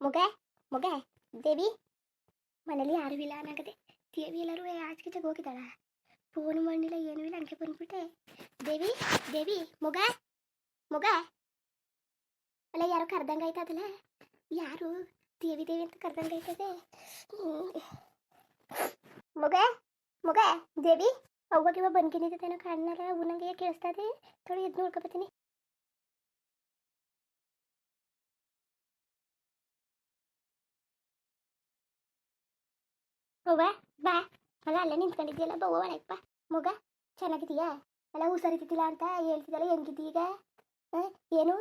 ಮೊಗ ಮೊಗ, ದೇವಿ. ಮನೇಲಿ ಯಾರು ಇಲ್ಲ ಅನ್ನಾಗದೆ ದೇವಿ ಎಲ್ಲರೂ ಆಚೆಗೆ ಹೋಗಿದ್ದಾಳ. ಫೋನ್ ಮಾಡಿಲ್ಲ ಏನು ಇಲ್ಲ ಹಂಗೆ ಬಂದ್ಬಿಟ್ಟೆ. ದೇವಿ ದೇವಿ, ಮೊಗ ಮೊಗ. ಅಲ್ಲ, ಯಾರು ಕರ್ದಂಗೆ ಆಯ್ತದಲ್ಲ? ಯಾರು? ದೇವಿ ದೇವಿ ಅಂತ ಕರ್ದಂಗೆ ಆಯ್ತದೆ. ಮೊಗ ಮೊಗ, ದೇವಿ. ಅವಾಗ ಇವಾಗ ಬಂದ್ಕಿನಿದ್ದೇನೋ ಕಾಣಲ್ಲ ಉನ್ನಂಗೆ ಕೇಳಿಸ್ತದೆ ತೊಳಿ ಎದ್ದು ನೋಡ್ಕೊಬತ್ತೀನಿ. ಅವ್ವ ಬಾ. ಅಲ್ಲ, ಅಲ್ಲೇ ನಿಂತ್ಕೊಂಡಿದ್ಯಲ್ಲ ಬಾ ಒಳಗೆ ಮಗ ಚೆನ್ನಾಗಿದೀಯಾ ಅಲ್ಲ ಹುಷಾರಿದ್ದಿಲ್ಲ ಅಂತ ಹೇಳ್ತಿದ್ದಲ್ಲ ಹೆಂಗಿದ್ದೀಗ ಏನು?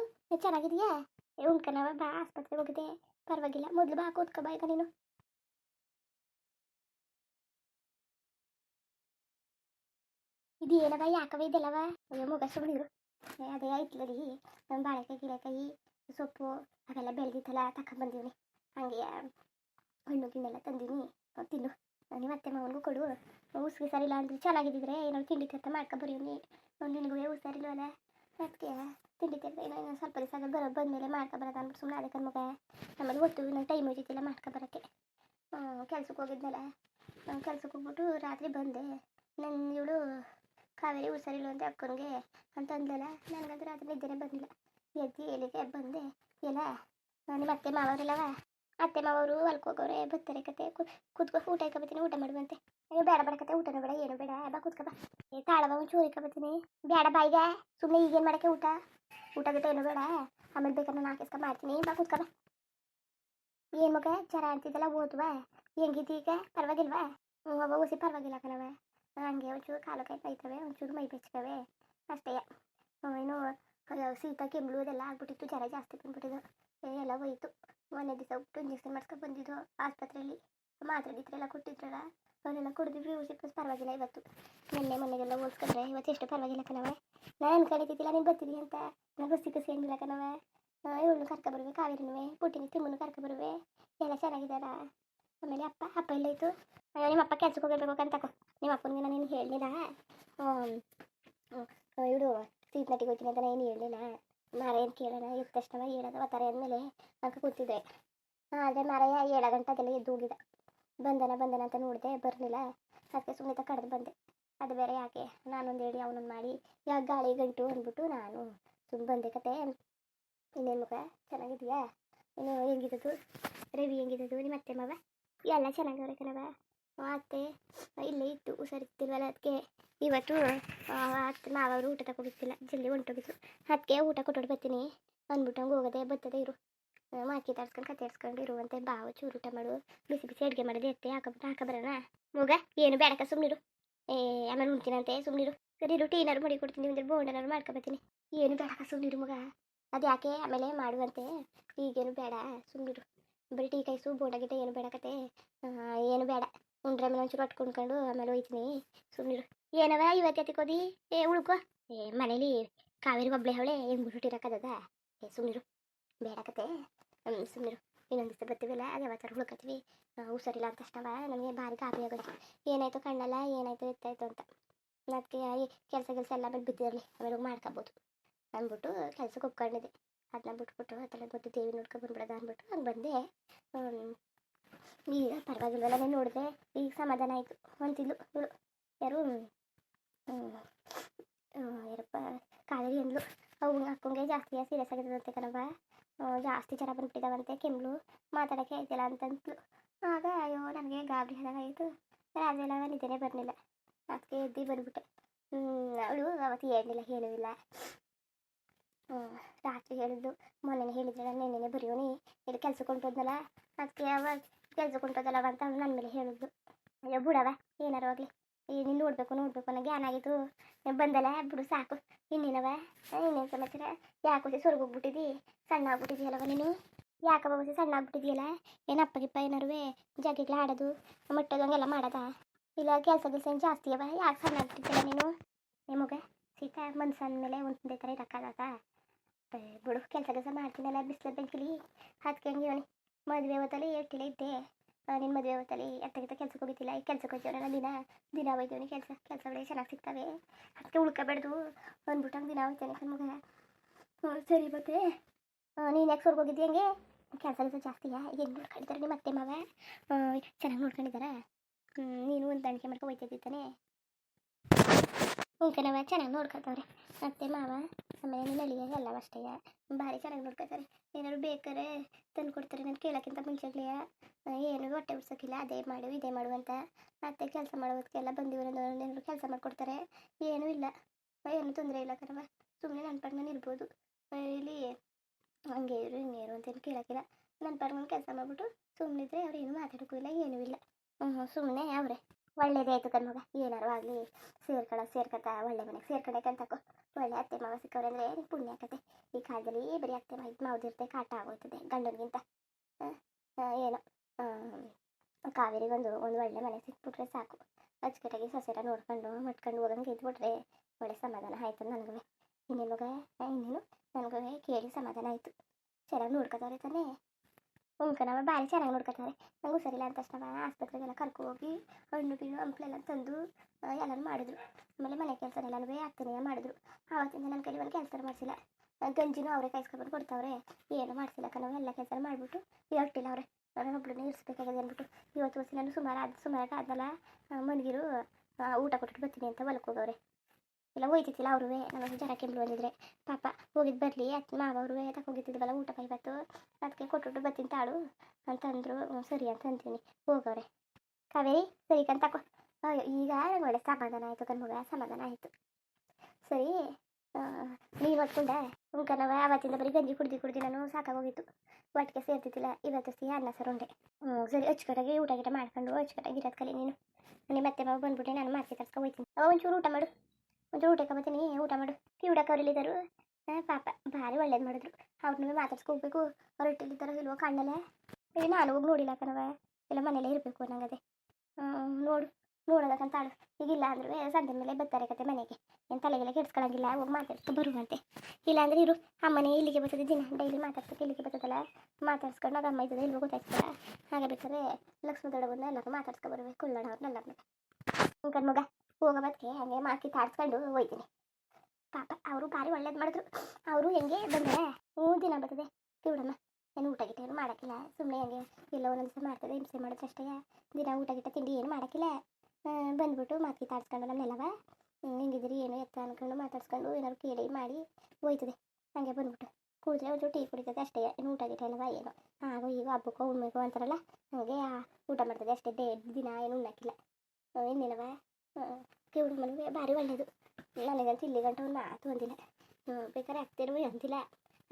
ಚೆನ್ನಾಗಿದೆಯಾ ಉಣ್ಕನವ ಬಾ, ಆಸ್ಪತ್ರೆಗೆ ಹೋಗಿದೆ ಪರವಾಗಿಲ್ಲ, ಮೊದಲು ಬಾ, ಕೂತ್ಕೊ, ಬಾ, ಈಗ ನೀನು. ಇದು ಏನವ ಯಾಕವ ಇದೆಲ್ಲವ? ಅಯ್ಯೋ, ಮಗ ಸುಮ್ಮನಿರು ಅದೇ ಐತ್ಲಡಿ ನಮ್ಮ ಬಾಳೆಕಾಯಿ, ಗಿಳೆಕಾಯಿ, ಸೊಪ್ಪು, ಅವೆಲ್ಲ ಬೆಳೆದಿತ್ತಲ್ಲ ತಗೊಂಬಂದೀನಿ ಹಂಗೆ, ಹಣ್ಣು, ಗಿಣ್ಣೆಲ್ಲ ತಂದೀನಿ. ತಿನ್ನು. ನಿಮ್ಮ ಅತ್ತೆ ಮಾವನಿಗೂ ಕೊಡು. ಉಸುಗೆ ಸರಿ ಇಲ್ಲ ಅಂದ್ರೆ ಚೆನ್ನಾಗಿದ್ದಿದ್ರೆ ಏನೋ ತಿಂಡಿ ತೀರ್ಥ ಮಾಡ್ಕೊಬರೀನಿ ನಿನಗೂ ಹುಷಾರಿಲ್ವಲ್ಲ ಅದಕ್ಕೆ ತಿಂಡಿ ತೀರ್ಥ ಏನೋ ಇನ್ನೊಂದು ಸ್ವಲ್ಪ ದಿವಸ ಬರೋ, ಬಂದಮೇಲೆ ಮಾಡ್ಕೊಬರೋದು ಅಂದ್ಬಿಟ್ಟು ಸುಮ್ಮನೆ ಅದಕ್ಕೆ ಮಗ ನಮ್ಮಲ್ಲಿ ಒತ್ತು ಇನ್ನೊಂದು ಟೈಮ್ ಹೋಯ್ತಿದ್ದಿಲ್ಲ ಮಾಡ್ಕೊಬರೋಕ್ಕೆ ಕೆಲ್ಸಕ್ಕೆ ಹೋಗಿದ್ನಲ್ಲ. ಕೆಲ್ಸಕ್ಕೆ ಹೋಗ್ಬಿಟ್ಟು ರಾತ್ರಿ ಬಂದೆ. ನನ್ನ ಇವಳು ಕಾವೇರಿ ಹುಷಾರಿಲ್ಲ ಅಂತ ಅಕ್ಕನಿಗೆ. ಅಂತ ಅಂದಲ್ಲ ನನಗಂದ್ರೆ ರಾತ್ರಿ ನಿದ್ದೆನೇ ಬಂದಿಲ್ಲ. ಎದ್ದು ಎಲ್ಲಿಗೆ ಬಂದೆ. ಎಲ್ಲ ನಿಮ್ಮ ಅತ್ತೆ ಮಾವರೆಲ್ಲವ? ಅತ್ತೆ ಮಾವರು ಅಲ್ಕೋಗೋರೆ ಬರ್ತಾರೆ ಕತೆ ಕುತ್ಕೊ ಊಟ ಇಕ್ಕಬತ್ತೀನಿ ಊಟ ಮಾಡುವಂತೆ. ನೀವು ಬೇಡ ಬೇಡ ಕತೆ ಊಟನೂ ಬೇಡ ಏನು ಬೇಡ ಬಾ ಕುತ್ಕೊ ಬಾ. ಏ ತಾಳವ ಚೂರು ಇಕ್ಕಬತ್ತೀನಿ ಬೇಡ ಬಾಯಿಗೆ ಸುಮ್ಮನೆ ಈಗೇನು ಮಾಡಕ್ಕೆ ಊಟ? ಊಟ ಗಿಟ ಏನು ಬೇಡ. ಆಮೇಲೆ ಬೇಕಾದ್ರೆ ನಾಲ್ಕು ಇಸ್ಕ ಮಾಡ್ತೀನಿ. ಬಾ ಕುತ್ಕೊ ಬಾ. ಏನು ಮಗ ಜರ ಅಂತಿದ್ದಲ್ಲ ಓದುವ? ಹೆಂಗಿದ್ದೀಗ ಪರವಾಗಿಲ್ವಾ? ಹ್ಞೂ ಅವ ಉಸಿ ಪರವಾಗಿಲ್ಲ ಕಣವ ಹಂಗೆ ಒಂಚೂರು ಕಾಲು ಕೈ ಬೈತವೆ ಒಂಚೂರು ಮೈ ಬೆಚ್ಚಕವೆ. ಅಷ್ಟೇ. ಏನು ಅಯ್ಯೋ, ಶೀತ ಕೆಮ್ಮಳು ಅದೆಲ್ಲ ಆಗ್ಬಿಟ್ಟಿತ್ತು ಜ್ವರ ಜಾಸ್ತಿ ಬಂದ್ಬಿಟ್ಟಿದ್ದು ಎಲ್ಲ ಹೋಯ್ತು. ಮೊನ್ನೆ ದಿವಸ ಉಪ್ಪು ಇಂಜೆಕ್ಷನ್ ಮಾಡ್ಸ್ಕೊಂಡು ಬಂದಿದ್ದು ಆಸ್ಪತ್ರೆಯಲ್ಲಿ. ಮಾತ್ರೆ, ಗೀತ್ರೆ ಎಲ್ಲ ಕೊಟ್ಟಿದ್ರಲ್ಲ, ಅವನ್ನೆಲ್ಲ ಕುಡಿದ್ರು ಸಿಕ್ಕಸ್ ಪರವಾಗಿಲ್ಲ ಇವತ್ತು. ನಿನ್ನೆ ಮೊನ್ನೆಗೆಲ್ಲ ಹೋಲ್ಸ್ಕೊಂಡ್ರೆ ಇವತ್ತು ಎಷ್ಟು ಪರವಾಗಿಲ್ಲ ಕಣವೆ ನಾನು ಅನ್ಕೊಂಡಿದ್ದಿಲ್ಲ ನೀನು ಬರ್ತೀನಿ ಅಂತ. ನಾನು ಬಸ್ಸಿ ಇವನು ಏನಿಲ್ಲ ಬರುವೆ ಇವಳು ಕರ್ಕೊಬರುವೆ ಕಾವೇರಿನುವೆ ತಿಮ್ಮನ್ನು ಕರ್ಕೊ ಬರುವೆ. ಎಲ್ಲ ಚೆನ್ನಾಗಿದ್ದಾರ? ಆಮೇಲೆ ಅಪ್ಪ ಅಪ್ಪ ಎಲ್ಲ ಇತ್ತು ಅಯ್ಯೋ, ನಿಮ್ಮ ಅಪ್ಪ ಕೆಲ್ಸಕ್ಕೆ ಹೋಗಿರ್ಬೇಕು ಅಂತ ನಿಮ್ಮ ಅಪ್ಪನಿಗೆ ನಾನು ಹೇಳಿಲ್ಲ ಇವಳು ಸೀಟ್ ನಟಿಗೆ ಹೋಗ್ತೀನಿ ಅಂತ ಏನು ಹೇಳಿಲ್ಲ ಮಾರ ಏನು ಕೇಳೋಣ ಎದ್ದ ತಕ್ಷಣ ಹೇಳೋದು ಅಂದಮೇಲೆ ಅಂಕ ಕೂತಿದ್ದೆ. ಆದರೆ ಮಾರಯ್ಯ ಏಳು ಗಂಟೆ ಅದೆಲ್ಲ ಎದ್ದು ಹೋಗಿದ್ದ ಬಂದನ ಬಂದನ ಅಂತ ನೋಡಿದೆ, ಬರಲಿಲ್ಲ. ಅದಕ್ಕೆ ಸುಮ್ಮನೆ ಕಡ್ದು ಬಂದೆ. ಅದು ಬೇರೆ ಯಾಕೆ? ನಾನೊಂದು ಹೇಳಿ, ಅವನೊಂದು ಮಾಡಿ. ಯಾ, ಗಾಳಿ, ಗಂಟು ಅಂದ್ಬಿಟ್ಟು ನಾನು ಸುಮ್ಮನೆ ಬಂದೆ ಕತೆ. ಇನ್ನೇನು ಮುಖ ಚೆನ್ನಾಗಿದೆಯಾ? ಇನ್ನು ಹೆಂಗಿದ್ದದು ರವಿ ಹೆಂಗಿದ್ದದು ನಿಮ್ಮ ಅತ್ತೆ ಮಾವ? ಎಲ್ಲ ಚೆನ್ನಾಗವ್ರೆ ಕಣವ ಅತ್ತೆ ಇಲ್ಲೇ ಇತ್ತು ಹುಷಾರಿತ್ತಿಲ್ವಲ್ಲ ಅದಕ್ಕೆ ಇವತ್ತು ಅತ್ತೆ ಊಟ ತಗೋಬಿಟ್ಟಿಲ್ಲ ಜಲ್ದಿ ಹೊಂಟೋಗಿತ್ತು ಅದಕ್ಕೆ ಊಟ ಕೊಟ್ಟೋಡು ಬರ್ತೀನಿ. ಅಂದ್ಬಿಟ್ಟು ಹಂಗೆ ಹೋಗೋದೆ, ಬರ್ತದೆ ಇರು. ಮಾಕಿ ತರ್ಸ್ಕೊಂಡು ಕತೆ ಇರ್ಸ್ಕೊಂಡು ಇರುವಂತೆ, ಬಾವು ಚೂರು ಊಟ ಮಾಡು, ಬಿಸಿ ಬಿಸಿ ಅಡುಗೆ ಮಾಡೋದು ಎತ್ತೆ ಹಾಕಬಿಟ್ಟು ಹಾಕಬರೋಣ ಮಗ ಏನು ಬೇಡಕ ಸುಮ್ಮನಿರು ಏ, ಆಮೇಲೆ ಉಣ್ತೀನಂತೆ ಸುಮ್ಮನಿರು ಸರಿ ಇರು, ಟೀನಾರು ಮಾಡಿ ಕೊಡ್ತೀನಿ ಒಂದು ಬೋಂಡನಾರು ಮಾಡ್ಕೊಬತ್ತೀನಿ ಏನು ಬೇಡಕ ಸುಮ್ಮನಿರು ಮಗ. ಅದು ಯಾಕೆ ಆಮೇಲೆ ಮಾಡುವಂತೆ? ಈಗೇನು ಬೇಡ ಸುಮ್ಮನಿರು ಬರೀ ಟೀ ಕಾಯಿಸು ಬೋಂಡ ಗಿಟ ಏನು ಬೇಡಕತೆ ಏನು ಬೇಡ. ಉಂಡ್ರೆ ಆಮೇಲೆ ಒಂಚೂರು ಅಟ್ಕೊಂಡ್ಕೊಂಡು ಆಮೇಲೆ ಹೋಯ್ತೀನಿ. ಸುಮ್ಮನಿರು ಏನವ ಇವತ್ತು ಎತ್ತಿಕೋದಿ ಏ, ಉಳ್ಕೋ. ಏ, ಮನೇಲಿ ಕಾವೇರಿ ಒಬ್ಳೆ ಅವಳೆ, ಏನು ಬಿಟ್ಟಿರಕ್ಕದ ಏ ಸುಮ್ಮನಿರು ಬೇಡಕತೆ ಸುಮ್ಮನಿರು ಇನ್ನೊಂದು ದಿವಸ ಬರ್ತೀವಿಲ್ಲ, ಅದು ಯಾವತ್ತಾರ ಹುಳ್ಕತ್ತೀವಿ ಹುಷಾರಿಲ್ಲ ಅಂತ ತಕ್ಷಣ ನಮಗೆ ಭಾರಿ ಕಾಪಿ ಆಗೋದು. ಏನಾಯ್ತು ಕಣ್ಣಲ್ಲ? ಏನಾಯ್ತು ಎತ್ತಾಯ್ತು ಅಂತ. ಅದಕ್ಕೆ ಕೆಲಸ ಕೆಲಸ ಎಲ್ಲ ಬಿಟ್ಟು ಬಿದ್ದಿರಲಿ ಆಮೇಲೆ ಮಾಡ್ಕೊಬೋದು. ಅಂದ್ಬಿಟ್ಟು ಕೆಲ್ಸಕ್ಕೆ ಒಪ್ಕೊಂಡಿದ್ದೆ. ಅದನ್ನ ಬಿಟ್ಬಿಟ್ಟು ಅದೆಲ್ಲ ಗೊತ್ತು ದೇವಿ ನೋಡ್ಕೊಂಡು ಬಂದ್ಬಿಡೋದ ಅಂದ್ಬಿಟ್ಟು, ಹಂಗೆ ಬಂದೆ. ಈಗ ಪರವಾಗಿಲ್ವಲ್ಲ ನಾನು ನೋಡಿದ್ರೆ ಈಗ ಸಮಾಧಾನ ಆಯಿತು. ಅಂತಿದ್ಲು. ಇವಳು, ಯಾರು? ಯಾರಪ್ಪ? ಕಾವೇರಿ ಅಂದ್ಲು. ಅವು ಅಕ್ಕಂಗೆ ಜಾಸ್ತಿ ಸೀರಿಯಸ್ ಆಗಿರೋದಂತೆ ಕಣವ ಜಾಸ್ತಿ ಜನ ಬಂದ್ಬಿಟ್ಟಿದ್ದಾವಂತೆ ಕೆಮ್ಮಲು ಮಾತಾಡೋಕ್ಕೆ ಆಯ್ತಿಲ್ಲ ಅಂತಂದ್ಲು. ಆಗ ಅಯ್ಯೋ, ನನಗೆ ಗಾಬರಿ ಆದಾಗಾಯಿತು ರಾಜೆಲ್ಲ ನಿದ್ದೆನೇ ಬರಲಿಲ್ಲ. ಅದಕ್ಕೆ ಎದ್ದು ಬಂದ್ಬಿಟ್ಟೆ. ಅವಳು ಅವತ್ತು ಹೇಳಲಿಲ್ಲ ಹೇಳುವುದಿಲ್ಲ ರಾತ್ರಿ ಹೇಳಿದ್ದು. ಮೊನ್ನೆ ಹೇಳಿದ್ರೆ ನೆನ್ನೆನೆ ಬರೆಯೋನಿ ಇಲ್ಲಿ ಕೆಲ್ಸಕ್ಕೆ ಹೊಂಟೋದ್ನಲ್ಲ. ಅದಕ್ಕೆ ಅವಾಗ ಕೆಲ್ಸಕ್ಕೆ ಕುಂತದಲ್ಲ ಅಂತ ನನ್ನ ಮೇಲೆ ಹೇಳಿದ್ಲು ಅಯ್ಯೋ, ಬಿಡವ, ಏನಾರು ಆಗಲಿ ನೀನು ನೋಡಬೇಕು ನೋಡಬೇಕು ಅನ್ನೋ ಜ್ಞಾನ ಆಗಿತ್ತು. ಬಂದಲ್ಲ, ಬಿಡು ಸಾಕು. ಇನ್ನೇನವ? ಇನ್ನೇನು ಸಮಾಚಾರ? ಯಾಕೆ ಹೊಸಿ ಹೋಗ್ಬಿಟ್ಟಿದ್ದಿ ಸಣ್ಣ ಆಗ್ಬಿಟ್ಟಿದ್ಯಲ್ಲವ ನೀನು ಯಾಕವ ಹೊಸಿ ಸಣ್ಣ ಆಗ್ಬಿಟ್ಟಿದ್ಯಲ್ಲ? ಏನಪ್ಪ ಗಿಪ್ಪ ಏನಾರುವೆ? ಜಾಗಿಗ್ಲ ಆಡೋದು, ಮುಟ್ಟೋದು ಹಂಗೆಲ್ಲ ಮಾಡೋದ? ಇಲ್ಲ, ಕೆಲಸ ಕೆಲಸ ಏನು ಜಾಸ್ತಿ ಅವ? ಯಾಕೆ ಸಣ್ಣ ಆಗ್ಬಿಟ್ಟಿದ್ಯಲ್ಲ ನೀನು? ಏ, ಮಗ, ಸೀತಾ ಮನ್ಸು ಅಂದಮೇಲೆ ಒಂದೇ ಥರ ಇರೋಕ್ಕಾಗತ್ತಾ? ಬಿಡು, ಕೆಲಸ ಕೆಲಸ ಮಾಡ್ತೀನಲ್ಲ ಬಿಸಿಲು ಬೆಂಕಿಲಿ. ಅದಕ್ಕೆ ಹಂಗೆ ಹೇಳಿ ಮದುವೆ ಹೊತ್ತಲ್ಲಿ ಹೇಳ್ತಿಲ್ಲ ಇದ್ದೆ? ನಿನ್ನ ಮದುವೆ ಹೊತ್ತಲ್ಲಿ ಎತ್ತಗಿತ್ತ ಕೆಲ್ಸಕ್ಕೆ ಹೋಗಿದ್ದಿಲ್ಲ? ಈಗ ಕೆಲ್ಸಕ್ಕೆ ಹೋಗ್ತೀವಲ್ಲ ದಿನ? ದಿನ ಹೋಯ್ತೀವಿ ಕೆಲಸ, ಕೆಲಸಗಳೇ ಚೆನ್ನಾಗಿ ಸಿಗ್ತವೆ. ಅದಕ್ಕೆ ಉಳ್ಕೊಬೇಡ್ದು. ಬಂದ್ಬಿಟ್ಟಂಗೆ ಹಂಗೆ ದಿನ ಹೋಗ್ತಾನೆ ಕಣ್ಮಗ. ಹ್ಞೂ ಸರಿ ಮತ್ತೆ. ನೀನು ಯಾಕೆ ಸೊರ್ಗ್ ಹೋಗಿದ್ದೆ ಹಂಗೆ? ಕೆಲಸ ಕೆಲಸ ಜಾಸ್ತಿಯಾ? ಏನು ನೋಡ್ಕೊಂಡಿದ್ದಾರೆ ನಿಮ್ಮ ಅತ್ತೆ ಮಾವ? ಚೆನ್ನಾಗಿ ನೋಡ್ಕೊಂಡಿದ್ದಾರೆ ನೀನು ಒಂದು ತಣಿಕೆ ಮಾಡ್ಕೊ ಹೋಯ್ತಿದ್ದಾನೆ ಉಂಕನವ ಚೆನ್ನಾಗಿ ನೋಡ್ಕೊಳ್ತಾವ್ರೆ ಅತ್ತೆ ಮಾವ. ಆಮೇಲೆ ನಿನ್ನ ಅಳಿಯ ಎಲ್ಲ ಅಷ್ಟೇ. ಭಾರಿ ಚೆನ್ನಾಗಿ ನೋಡ್ಕೊತಾರೆ. ಏನಾದ್ರು ಬೇಕಾರೆ ತಂದು ಕೊಡ್ತಾರೆ ನಾನು ಕೇಳೋಕ್ಕಿಂತ ಮುಂಚೆಗ್ಲೇ ಏನು ಹೊಟ್ಟೆ ಉಡ್ಸೋಕ್ಕಿಲ್ಲ. ಅದೇ ಮಾಡು, ಇದೇ ಮಾಡು ಅಂತ. ಅತ್ತೆ ಕೆಲಸ ಮಾಡೋದಕ್ಕೆಲ್ಲ ಬಂದಿರೋ ಕೆಲಸ ಮಾಡಿಕೊಡ್ತಾರೆ. ಏನೂ ಇಲ್ಲ. ಏನು ತೊಂದರೆ ಇಲ್ಲ ಕಣವ ಸುಮ್ಮನೆ ನನ್ನ ಪಾಡ್ ನಾನು ಇರ್ಬೋದು. ಇಲ್ಲಿ ಹಂಗೆ ಇರು, ಹಿಂಗೆ ಇರು ಅಂತೇನು ಕೇಳೋಕ್ಕಿಲ್ಲ. ನನ್ನ ಪಾಡ್ ನಾನು ಕೆಲಸ ಮಾಡಿಬಿಟ್ಟು ಸುಮ್ಮನಿದ್ರೆ ಅವ್ರು ಏನು ಮಾತಾಡೋಕ್ಕೂ ಇಲ್ಲ, ಏನೂ ಇಲ್ಲ. ಹ್ಞೂ ಸುಮ್ಮನೆ ಅವರೇ. ಒಳ್ಳೇದೇ ಆಯ್ತು ಕಣ್ಮಗ ಏನಾರು ಆಗಲಿ ಸೇರ್ಕೊಳ್ಳೋ ಸೇರ್ಕತ ಒಳ್ಳೆ ಮನೆಗೆ ಸೇರ್ಕೊಂಡೈತಂತಕೋ ಒಳ್ಳೆ ಅತ್ತೆ ಮಾವ ನಿಂಗೆ ಪುಣ್ಯ ಆಕತೆ ಈ ಕಾಲದಲ್ಲಿ ಬರೀ ಅತ್ತೆ ಮಾವ ಮಾವದಿರ್ತೆ ಕಾಟ ಆಗೋಯ್ತದೆ ಗಂಡನಿಗಿಂತ. ಏನೋ. ಕಾವೇರಿಗೊಂದು ಒಂದು ಒಳ್ಳೆ ಮನೆ ಸಿಕ್ಬಿಟ್ರೆ ಸಾಕು. ಅಚ್ಚುಕಟ್ಟಾಗಿ ಸೊಸೆರ ನೋಡ್ಕೊಂಡು, ಮಟ್ಕೊಂಡು ಹೋಗಂಗೆ ಇದ್ಬಿಟ್ರೆ ಒಳ್ಳೆ ಸಮಾಧಾನ ಆಯ್ತು ನನಗೂ ಇನ್ನೇನು ಮಗ? ಇನ್ನೇನು? ನನಗೂ ಕೇಳಿ ಸಮಾಧಾನ ಆಯಿತು. ಚೆನ್ನಾಗಿ ನೋಡ್ಕೊತಾರೆ ತಾನೇ. ಉಂಕನವ ಭಾರಿ ಚೆನ್ನಾಗಿ ನೋಡ್ಕೊತಾರೆ ನಂಗೆ ಹುಷಾರಿಲ್ಲ ಅಂತ ತಕ್ಷಣ ಆಸ್ಪತ್ರೆಗೆಲ್ಲ ಕರ್ಕೊ ಹೋಗಿ ಹಣ್ಣು, ಗಿಣ್ಣು, ಹಂಪ್ಲೆಲ್ಲ ತಂದು ಎಲ್ಲನೂ ಮಾಡಿದ್ರು. ಆಮೇಲೆ ಮನೆ ಕೆಲಸನೆಲ್ಲನೂ ಆಗ್ತಾನೆ ಮಾಡಿದ್ರು. ಆವತ್ತಿಂದ ನನ್ನ ಕೈಲಿ ಒಂದು ಕೆಲಸ ಮಾಡಿಸಿಲ್ಲ. ಗಂಜಿನೂ ಅವರೇ ಕಾಯಿಸ್ಕೊಂಡು ಕೊಡ್ತಾವ್ರೆ. ಏನು ಮಾಡಿಸಿಲ್ಲ ಕಣವ ಎಲ್ಲ ಕೆಲಸ ಮಾಡಿಬಿಟ್ಟು ಹೊಟ್ಟಿಲ್ಲ ಅವ್ರೆ. ನಾನು ಒಬ್ಬಳನ್ನೇ ಇರಿಸ್ಬೇಕಾಗಿದೆ ಅಂದ್ಬಿಟ್ಟು, ಇವತ್ತು ವರ್ಷ ನಾನು ಸುಮಾರು ಆದ ಸುಮಾರು ಆದಲ್ಲ ಮನ್ಗಿರು ಊಟ ಕೊಟ್ಟು ಬರ್ತೀನಿ ಅಂತ ಹೊಲಕ್ಕೆ ಹೋಗವ್ರೆ. ಇಲ್ಲ ಹೋಯ್ತಿತ್ತಿಲ್ಲ ಅವ್ರೂ ನಮ್ಮ ಜನ ಕೆಂಬಳು ಬಂದಿದ್ರೆ ಪಾಪ ಹೋಗಿದ್ದು ಬರಲಿ, ಅತ್ ಮಾವ ಅವರು ಹೋಗಿದ್ದಿದ್ವಲ್ಲ ಊಟ ಇವತ್ತು. ಅದಕ್ಕೆ ಕೊಟ್ಬಿಟ್ಟು ಬರ್ತೀನಿ ತಾಳು ಅಂತಂದ್ರು ಸರಿ ಅಂತ ಅಂತೀನಿ. ಹೋಗವ್ರೆ. ಕಾವೇರಿ, ಸರಿ ಕಂತಕೋ ಈಗ ನಂಗೆ ಒಳ್ಳೆ ಸಮಾಧಾನ ಆಯಿತು ಕಣ್ಮಗ ಸಮಾಧಾನ ಆಯಿತು. ಸರಿ ನೀನು ಹೊತ್ಕೊಂಡೆ? ಉಂಕನವ ಅವತ್ತಿಂದ ಬರೀ ಗಂಜಿ ಕುಡ್ದು ಕುಡ್ದು ನಾನು ಸಾಕಾಗೋಗಿತ್ತು. ಒಟ್ಟಿಗೆ ಸೇರ್ತಿದ್ದಿಲ್ಲ, ಇವತ್ತು ಸಿಹಿ ಅನ್ನ ಸರ್ ಉಂಡೆ. ಸರಿ, ಅಚ್ಚುಕಟ್ಟಾಗಿ ಊಟ ಗಿಟ ಮಾಡ್ಕೊಂಡು ಅಚ್ಚುಕಟ್ಟಾಗಿ ಇರೋದು ಕಲಿ ನೀನು. ಮತ್ತೆ ಮಾವ ಬಂದ್ಬಿಟ್ಟೆ ನಾನು ಮಾರ್ಕೆ ತರ್ಸ್ಕೊ ಹೋಯ್ತೀನಿ ಅವ ಒಂಚೂರು ಊಟ ಮಾಡು. ಒಂಚೂರು ಊಟಕ್ಕೆ ಬರ್ತೀನಿ ಊಟ ಮಾಡು. ಕಿವುಡಕ್ಕೆ ಅವ್ರಲ್ಲಿದ್ದರು ಪಾಪ, ಭಾರಿ ಒಳ್ಳೇದು ಮಾಡಿದ್ರು. ಅವ್ರನ್ನ ಹೋಗ್ಬೇಕು ಅವ್ರು ಇಟ್ಟಿಲ್ಲಿದ್ದಾರೋ ಇಲ್ವೋ ಕಣ್ಣಲ್ಲೇ. ಏ ನಾನು ಹೋಗಿ ನೋಡಿಲ್ಲ ಕಣವ ಎಲ್ಲ ಮನೇಲೇ ಇರಬೇಕು ಅನ್ನಂಗದೆ. ನೋಡು. ನೋಡೋದಕ್ಕಂತ ಆಳು ಈಗಿಲ್ಲ ಅಂದ್ರೆ ಸಂತೆ ಮೇಲೆ ಬರ್ತಾರೆ ಕತೆ ಮನೆಗೆ. ಏನು ತಲೆಗೆಲ್ಲ ಕೆಡ್ಸ್ಕೊಳಂಗಿಲ್ಲ. ಹೋಗಿ ಮಾತಾಡ್ಸ್ಕೊ ಬರುವಂತೆ ಇಲ್ಲ ಅಂದ್ರೆ ಇರು. ಮನೆ ಇಲ್ಲಿಗೆ ಬರ್ತದೆ. ದಿನ ಡೈಲಿ ಮಾತಾಡ್ಸ್ಕೊ ಇಲ್ಲಿಗೆ ಬರ್ತದಲ್ಲ. ಮಾತಾಡ್ಸ್ಕೊಂಡು ಅದು ಅಮ್ಮ ಇದ್ದದ ಇಲ್ವೋ ಗೊತ್ತಾಯ್ತಲ್ಲ. ಹಾಗೆ ಬೇಕಾದ್ರೆ ಲಕ್ಷ್ಮಿ ದೊಡ್ಡ ಬಂದ ಎಲ್ಲರೂ ಮಾತಾಡ್ಸ್ಕೊ ಬರಬೇಕು. ಅವ್ರು ಅವ್ರನ್ನೆಲ್ಲರನ್ನ ಕಣ್ ಮಗ ಹೋಗೋ ಬದಕ್ಕೆ ಹಾಗೆ ಮಾಕಿ ತಾಡ್ಸ್ಕೊಂಡು ಹೋಯ್ತೀನಿ. ಪಾಪ ಅವರು ಭಾರಿ ಒಳ್ಳೇದು ಮಾಡಿದ್ರು. ಅವರು ಹೆಂಗೆ ಬಂದರೆ ಹ್ಞೂ ದಿನ ಬರ್ತದೆ. ಇವಡಮ್ಮ ಏನು ಊಟ ಗಿಟ ಏನು ಮಾಡೋಕ್ಕಿಲ್ಲ. ಸುಮ್ಮನೆ ಹಂಗೆ ಎಲ್ಲ ಒಂದೊಂದು ದಿವಸ ಮಾಡ್ತದೆ, ಹಿಂಸೆ ಮಾಡಿದ್ರೆ ಅಷ್ಟೇ. ದಿನ ಊಟ ಗಿಟ ತಿಂಡಿ ಏನು ಮಾಡೋಕ್ಕಿಲ್ಲ. ಬಂದ್ಬಿಟ್ಟು ಮಾತಿ ತಾಡ್ಸ್ಕೊಂಡು ಹೆಂಗಿದ್ರಿ ಏನು ಎತ್ತ ಅನ್ಕೊಂಡು ಮಾತಾಡ್ಸ್ಕೊಂಡು ಏನಾದ್ರು ಕೇಳಿ ಮಾಡಿ ಹೋಯ್ತದೆ. ಹಂಗೆ ಬಂದ್ಬಿಟ್ಟು ಕೂತ್ರೆ ಒಂದು ಟೀ ಕುಡಿತದೆ ಅಷ್ಟೇ. ಏನು ಊಟ ಗಿಟ ಇಲ್ಲವ ಏನು. ಹಾಗೂ ಈಗ ಹಬ್ಬಕ್ಕೋ ಉಣ್ಮೆಗೋ ಅಂತಾರಲ್ಲ, ಹಾಗೆ ಊಟ ಮಾಡ್ತದೆ ಅಷ್ಟೇ. ಡೇ ದಿನ ಏನು ಉಣ್ಣಕ್ಕಿಲ್ಲ. ಏನಿಲ್ಲವ ಕೇಳಿ ಮನೆಗೆ ಭಾರಿ ಒಳ್ಳೇದು. ನನಗಂತೂ ಇಲ್ಲಿ ಗಂಟ ಒಂದು ಮಾತು ಅಂದಿಲ್ಲ. ಬೇಕಾದ್ರೆ ಅತ್ತೇನು ಅಂತಿಲ್ಲ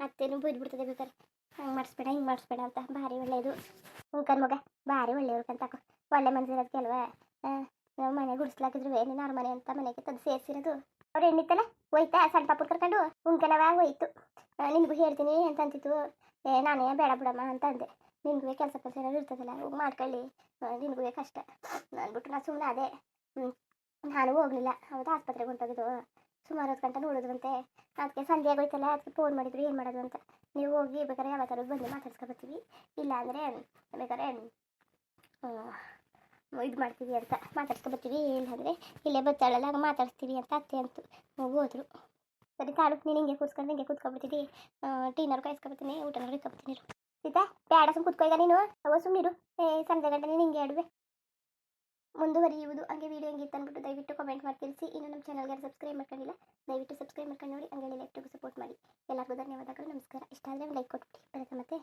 ಅತ್ತೇನು ಬೈದ್ಬಿಡ್ತದೆ ಬೇಕಾದ್ರೆ. ಹಂಗೆ ಮಾಡಿಸ್ಬೇಡ, ಹಿಂಗೆ ಮಾಡಿಸ್ಬೇಡ ಅಂತ. ಭಾರಿ ಒಳ್ಳೆಯದು. ಉಂಕನ್ ಮಗ, ಭಾರಿ ಒಳ್ಳೆಯವ್ರು ಕಂತಾಕೋ ಒಳ್ಳೆ ಮನಸ್ಸಿರೋದು ಅಲ್ವಾ? ನಾವು ಮನೆ ಗುಡಿಸ್ಲಾಕಿದ್ರು ನೀನು ಅವ್ರ ಮನೆ ಅಂತ ಮನೆಗೆ ತಂದು ಸೇರಿಸಿರೋದು. ಅವ್ರು ಹೆಣ್ಣಿತ್ತಲ್ಲ? ಹೋಯ್ತಾ? ಸಣ್ಣ ಪಾಪು ಕರ್ಕೊಂಡು? ಉಂಕನವ? ಹೋಯ್ತು. ನಿನಗೂ ಹೇಳ್ತೀನಿ ಅಂತ ಅಂತಿತ್ತು. ಏ, ನಾನೇ ಬೇಡ ಬಿಡಮ್ಮ ಅಂತ ಅಂದೆ. ನಿನಗೂ ಕೆಲಸ ಕೆಲಸ ಏನಾದ್ರು ಇರ್ತದಲ್ಲ ಮಾಡ್ಕೊಳ್ಳಿ. ನಿನಗೂ ಕಷ್ಟ. ಬಿಟ್ಟು ನಾನು ಸುಮ್ಮನೆ ಅದೇ ಹ್ಞೂ ನಾನು ಹೋಗಲಿಲ್ಲ. ಹೌದು? ಆಸ್ಪತ್ರೆಗೆ ಹೊಂಟೋಗಿದ್ದು ಸುಮಾರು ಹೊತ್ತು ಗಂಟೆ ನೋಡಿದ್ರಂತೆ. ಅದಕ್ಕೆ ಸಂಜೆ ಆಗೋಯ್ತಲ್ಲ, ಅದಕ್ಕೆ ಫೋನ್ ಮಾಡಿದ್ರು ಏನು ಮಾಡೋದು ಅಂತ. ನೀವು ಹೋಗಿ ಬೇಕಾದ್ರೆ ಯಾವತ್ತಾರು ಬಂದು ಮಾತಾಡ್ಸ್ಕೊಬರ್ತೀವಿ. ಇಲ್ಲ ಅಂದರೆ ಬೇಕಾದ್ರೆ ಇದು ಮಾಡ್ತೀವಿ ಅಂತ ಮಾತಾಡ್ಸ್ಕೊಬರ್ತೀವಿ. ಇಲ್ಲಾಂದರೆ ಇಲ್ಲೇ ಬರ್ತಾಳಲ್ಲ ಹಾಗೆ ಮಾತಾಡ್ತೀವಿ ಅಂತ ಅತ್ತೆ ಅಂತು ಹೋದ್ರು. ಸರಿ ತಾಳು ನೀನು ಹಿಂಗೆ ಕೂತ್ಕೊಂಡು, ಹಿಂಗೆ ಕೂತ್ಕೊಬಿಡ್ತೀನಿ ಟೀನವ್ರು ಕಾಯಿಸ್ಕೊಬರ್ತೀನಿ ಊಟನವ್ರು ಇಟ್ಕೊಬರ್ತೀನಿ ಸೀತಾ, ಬೇಡ ಸುಮ್ಮನೆ ಕೂತ್ಕೊಯ್ದ ನೀನು. ಅವ ಸುಮ್ಮನಿರು ಏ, ಸಂಜೆ ಗಂಟೆ ನೀನು ಹಿಂಗೆ ಆಡುವೆ. ಮುಂದುವರಿಯುವುದು ಹಂಗೆ ವೀಡಿಯೋ ಹೆಂಗಿತ್ತು ಅಂದ್ಬಿಟ್ಟು ದಯವಿಟ್ಟು ಕಮೆಂಟ್ ಮಾಡಿ ತಿಳಿಸಿ. ಇನ್ನು ನಮ್ಮ ಚಾನಲ್ಗೆ ಸಬ್ಸ್ಕ್ರೈಬ್ ಮಾಡ್ಕೊಂಡಿಲ್ಲ, ದಯವಿಟ್ಟು ಸಬ್ಸ್ಕ್ರೈಬ್ ಮಾಡ್ಕೊಂಡು ನೋಡಿ, ಹಂಗೆ ಲೈಕ್ ಸಪೋರ್ಟ್ ಮಾಡಿ. ಎಲ್ಲರಿಗೂ ಧನ್ಯವಾದಗಳು, ನಮಸ್ಕಾರ. ಇಷ್ಟ ಆದರೆ ಲೈಕ್ ಕೊಟ್ಬಿಡಿ. ಬರುತ್ತೆ ಮತ್ತೆ.